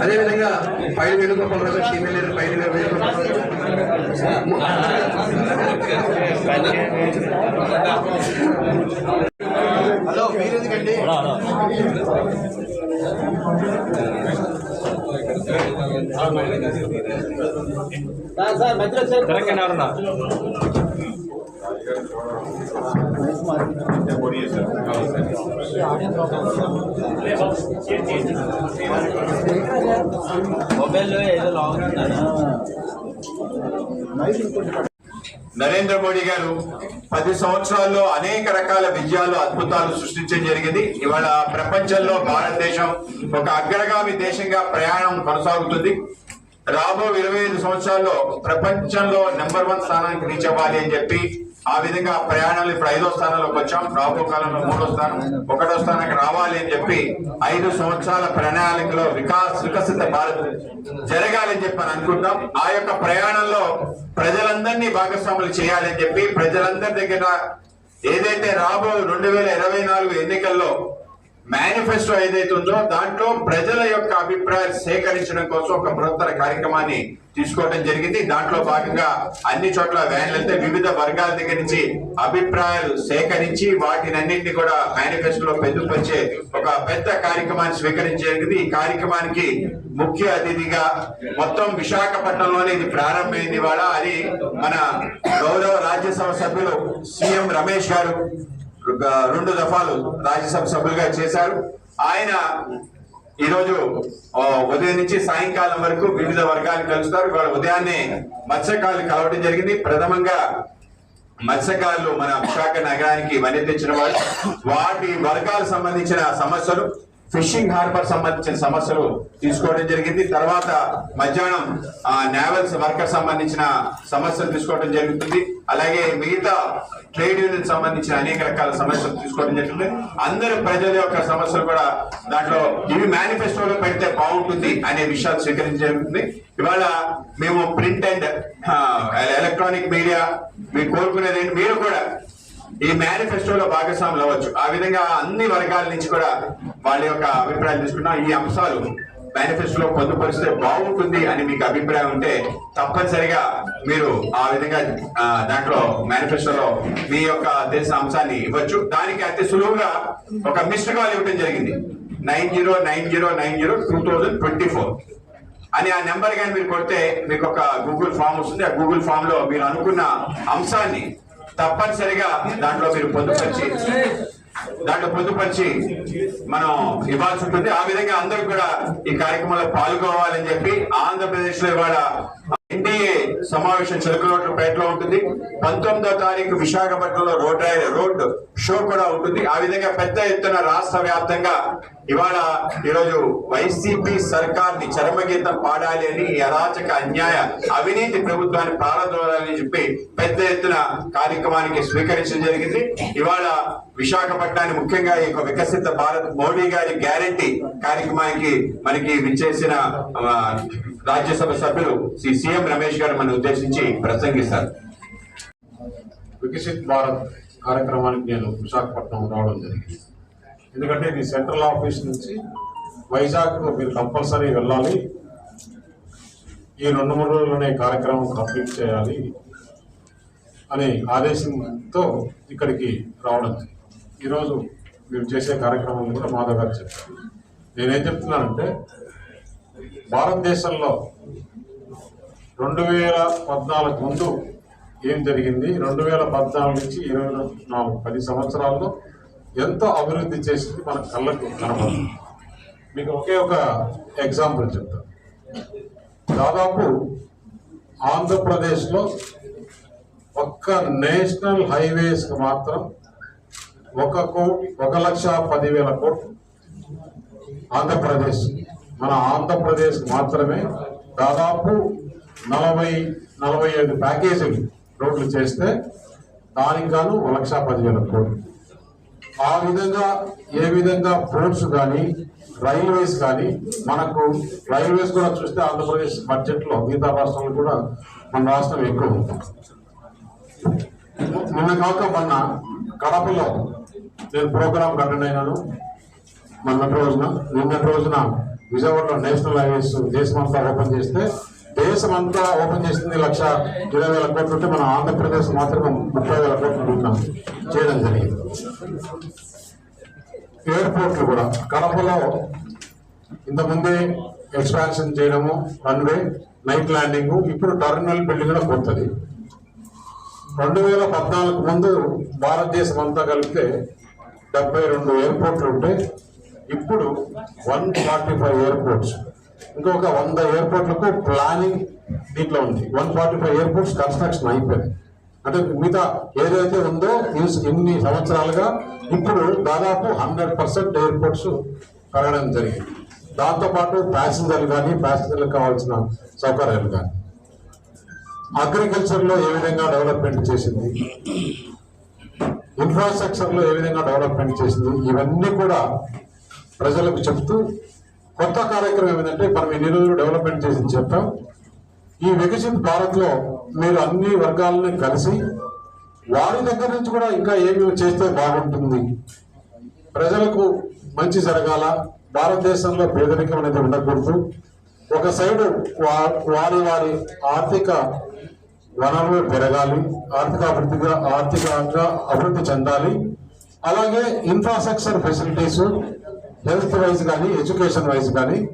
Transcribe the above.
అదేవిధంగా పైన వేణుగోపాల్ రావు గారు సీనియర్ పైన వేణుగోపాల్ మొబైల్లో ఏదో లాగ్ ఉందా నరేంద్ర మోడీ గారు పది సంవత్సరాల్లో అనేక రకాల విజయాలు అద్భుతాలు సృష్టించడం జరిగింది. ఇవాళ ప్రపంచంలో భారతదేశం ఒక అగ్రగామి దేశంగా ప్రయాణం కొనసాగుతుంది. రాబో ఇరవై ఐదు సంవత్సరాల్లో ప్రపంచంలో నెంబర్ వన్ స్థానానికి రీచ్ అవ్వాలి అని చెప్పి ఆ విధంగా ప్రయాణాలు ఇప్పుడు ఐదో స్థానంలోకి వచ్చాం. రాబో కాలంలో మూడో స్థానం ఒకటో స్థానానికి రావాలి అని చెప్పి ఐదు సంవత్సరాల ప్రణాళికలో వికాస్ వికసిత భారత్ జరగాలని చెప్పి అనుకుంటాం. ఆ యొక్క ప్రయాణంలో ప్రజలందరినీ భాగస్వాములు చేయాలని చెప్పి ప్రజలందరి దగ్గర ఏదైతే రాబో రెండు వేల ఇరవై నాలుగు ఎన్నికల్లో మేనిఫెస్టో ఏదైతే ఉందో దాంట్లో ప్రజల యొక్క అభిప్రాయాలు సేకరించడం కోసం ఒక బృహత్తర కార్యక్రమాన్ని తీసుకోవడం జరిగింది. దాంట్లో భాగంగా అన్ని చోట్ల వ్యాన్లు వెళ్తే వివిధ వర్గాల దగ్గర నుంచి అభిప్రాయాలు సేకరించి వాటినన్నింటినీ కూడా మేనిఫెస్టోలో పొందుపరిచే ఒక పెద్ద కార్యక్రమాన్ని స్వీకరించేది ఈ కార్యక్రమానికి ముఖ్య అతిథిగా మొత్తం విశాఖపట్నంలోనే ఇది ప్రారంభమైంది ఇవాళ. అది మన గౌరవ రాజ్యసభ సభ్యులు సీఎం రమేష్ గారు. రెండు దఫాలు రాజ్యసభ సభ్యులుగా చేశారు. ఆయన ఈరోజు ఉదయం నుంచి సాయంకాలం వరకు వివిధ వర్గాలు కలుస్తారు. ఇవాళ ఉదయాన్నే మత్స్యకారులు కలవడం జరిగింది. ప్రథమంగా మత్స్యకారులు మన విశాఖ నగరానికి వని తెచ్చిన వాళ్ళు వాటి వర్గాలకు సంబంధించిన సమస్యలు ఫిషింగ్ హార్బర్ సంబంధించిన సమస్యలు తీసుకోవడం జరిగింది. తర్వాత మధ్యాహ్నం నేవల్స్ వర్కర్ సంబంధించిన సమస్యలు తీసుకోవడం జరుగుతుంది. అలాగే మిగతా ట్రేడ్ యూనియన్ సంబంధించిన అనేక రకాల సమస్యలు తీసుకోవడం జరుగుతుంది. అందరు ప్రజల యొక్క సమస్యలు కూడా దాంట్లో ఇవి మేనిఫెస్టోలో పెడితే బాగుంటుంది అనే విషయాలు స్వీకరించడం జరుగుతుంది. ఇవాళ మేము ప్రింట్ అండ్ ఎలక్ట్రానిక్ మీడియా మీరు కోరుకునేది మీరు కూడా ఈ మేనిఫెస్టోలో భాగస్వాములు అవ్వచ్చు. ఆ విధంగా అన్ని వర్గాల నుంచి కూడా వాళ్ళ యొక్క అభిప్రాయాలు తీసుకున్నాం ఈ అంశాలు మేనిఫెస్టోలో పొందుపరిస్తే బాగుంటుంది అని మీకు అభిప్రాయం ఉంటే తప్పనిసరిగా మీరు ఆ విధంగా దాంట్లో మేనిఫెస్టోలో మీ యొక్క దేశ అంశాన్ని ఇవ్వచ్చు. దానికి అతి సులువుగా ఒక మిస్డ్ కాల్ ఇవ్వడం జరిగింది. Nine zero nine zero nine zero two thousand twenty four అని ఆ నెంబర్ కానీ మీరు కొడితే మీకు ఒక గూగుల్ ఫామ్ వస్తుంది. ఆ గూగుల్ ఫామ్లో మీరు అనుకున్న అంశాన్ని తప్పనిసరిగా దాంట్లో మీరు పొందుపరిచి దాంట్లో పొందుపరిచి మనం ఇవ్వాల్సి ఉంటుంది. ఆ విధంగా అందరూ కూడా ఈ కార్యక్రమంలో పాల్గొవాలని చెప్పి ఆంధ్రప్రదేశ్లో ఇవాళ ఎన్డీఏ సమావేశం చిలకలోట్లపేటలో ఉంటుంది. పంతొమ్మిదో తారీఖు విశాఖపట్నంలో రోడ్ రోడ్ షో కూడా ఉంటుంది. ఆ విధంగా పెద్ద ఎత్తున రాష్ట్ర వ్యాప్తంగా ఇవాళ ఈరోజు వైసీపీ సర్కార్ని చరమగీతం పాడాలి అని అరాచక అన్యాయ అవినీతి ప్రభుత్వాన్ని ప్రారంభించాలని చెప్పి పెద్ద ఎత్తున కార్యక్రమానికి స్వీకరించడం జరిగింది. ఇవాళ విశాఖపట్నాన్ని ముఖ్యంగా ఈ యొక్క వికసిత భారత్ మోడీ గారి గ్యారంటీ కార్యక్రమానికి మనకి విచ్చేసిన రాజ్యసభ సభ్యులు శ్రీ సీఎం రమేష్ గారు మన ఉద్దేశించి ప్రసంగిస్తారు. వికసిత్ భారత్ కార్యక్రమానికి నేను విశాఖపట్నం రావడం జరిగింది. ఎందుకంటే ఇది సెంట్రల్ ఆఫీస్ నుంచి వైజాగ్ మీరు కంపల్సరీ వెళ్ళాలి. ఈ రెండు మూడు రోజుల్లోనే కార్యక్రమం కంప్లీట్ చేయాలి అనే ఆదేశంతో ఇక్కడికి రావడం ఈరోజు మీరు చేసే కార్యక్రమం కూడా మాధవ్ గారు చెప్పారు. నేనేం చెప్తున్నానంటే భారతదేశంలో రెండు వేల పద్నాలుగు ముందు ఏం జరిగింది? రెండు వేల పద్నాలుగు నుంచి ఇరవై నాలుగు పది సంవత్సరాల్లో ఎంతో అభివృద్ధి చేసింది మన కళ్ళకు కనపడదు. మీకు ఒకే ఒక ఎగ్జాంపుల్ చెప్తాను దాదాపు ఆంధ్రప్రదేశ్లో ఒక్క నేషనల్ హైవేస్కి మాత్రం ఒక కోటి ఒక లక్ష పదివేల కోట్లు ఆంధ్రప్రదేశ్ మన ఆంధ్రప్రదేశ్ మాత్రమే దాదాపు నలభై నలభై ఐదు ప్యాకేజీలు రోడ్లు చేస్తే దానికి గాను ఒక లక్ష పదివేల కోట్లు. ఆ విధంగా ఏ విధంగా పోర్ట్స్ కానీ రైల్వేస్ కానీ మనకు రైల్వేస్ కూడా చూస్తే ఆంధ్రప్రదేశ్ బడ్జెట్లో మిగతా రాష్ట్రాలు కూడా మన రాష్ట్రం ఎక్కువ ఉంది నిన్న కాక మొన్న కడపలో నేను ప్రోగ్రామ్ అటెండ్ అయినాను. మొన్నటి రోజున నిన్నటి రోజున విజయవాడలో నేషనల్ హైవేస్ దేశమంతా ఓపెన్ చేస్తే దేశం అంతా ఓపెన్ చేసింది లక్ష ఇరవై వేల కోట్లు ఉంటే మన ఆంధ్రప్రదేశ్ మాత్రమే ముప్పై వేల కోట్లు ఉన్నాం చేయడం జరిగింది. ఎయిర్పోర్ట్లు కూడా. కడపలో ఇంతకుముందే ఎక్స్పాన్షన్ చేయడము రన్వే నైట్ ల్యాండింగ్ ఇప్పుడు టర్మినల్ బిల్డింగ్ కూడా కొత్తది. రెండు వేల పద్నాలుగు ముందు భారతదేశం అంతా కలిపితే డెబ్బై రెండు ఎయిర్పోర్ట్లు ఉంటే ఇప్పుడు వన్ ఫార్టీ ఫైవ్ ఎయిర్పోర్ట్స్. ఇంకొక వంద ఎయిర్పోర్ట్లకు ప్లానింగ్ దీంట్లో ఉంది. One forty five airports construction అయిపోయింది అంటే మిగతా ఏదైతే ఉందో ఇన్ని- సంవత్సరాలుగా ఇప్పుడు దాదాపు హండ్రెడ్ పర్సెంట్ ఎయిర్పోర్ట్స్ కలగడం జరిగింది. దాంతోపాటు ప్యాసింజర్లు కానీ ప్యాసింజర్లకు కావాల్సిన సౌకర్యాలు కానీ. అగ్రికల్చర్లో ఏ విధంగా డెవలప్మెంట్ చేసింది? ఇన్ఫ్రాస్ట్రక్చర్లో ఏ విధంగా డెవలప్మెంట్ చేసింది? ఇవన్నీ కూడా ప్రజలకు చెప్తూ కొత్త కార్యక్రమం ఏమిటంటే మనం ఎన్ని రోజులు డెవలప్మెంట్ చేసి చెప్పాం. ఈ వికసిత్ భారత్లో మీరు అన్ని వర్గాలని కలిసి వారి దగ్గర నుంచి కూడా ఇంకా ఏమి చేస్తే బాగుంటుంది? ప్రజలకు మంచి జరగాల. భారతదేశంలో పేదరికం అనేది ఉండకూడదు. ఒక సైడు వారి వారి ఆర్థిక వనరులు పెరగాలి ఆర్థిక అభివృద్ధిగా ఆర్థికంగా అభివృద్ధి చెందాలి. అలాగే ఇన్ఫ్రాస్ట్రక్చర్ ఫెసిలిటీస్ హెల్త్ వైజ్ కానీ ఎడ్యుకేషన్ వైజ్ కానీ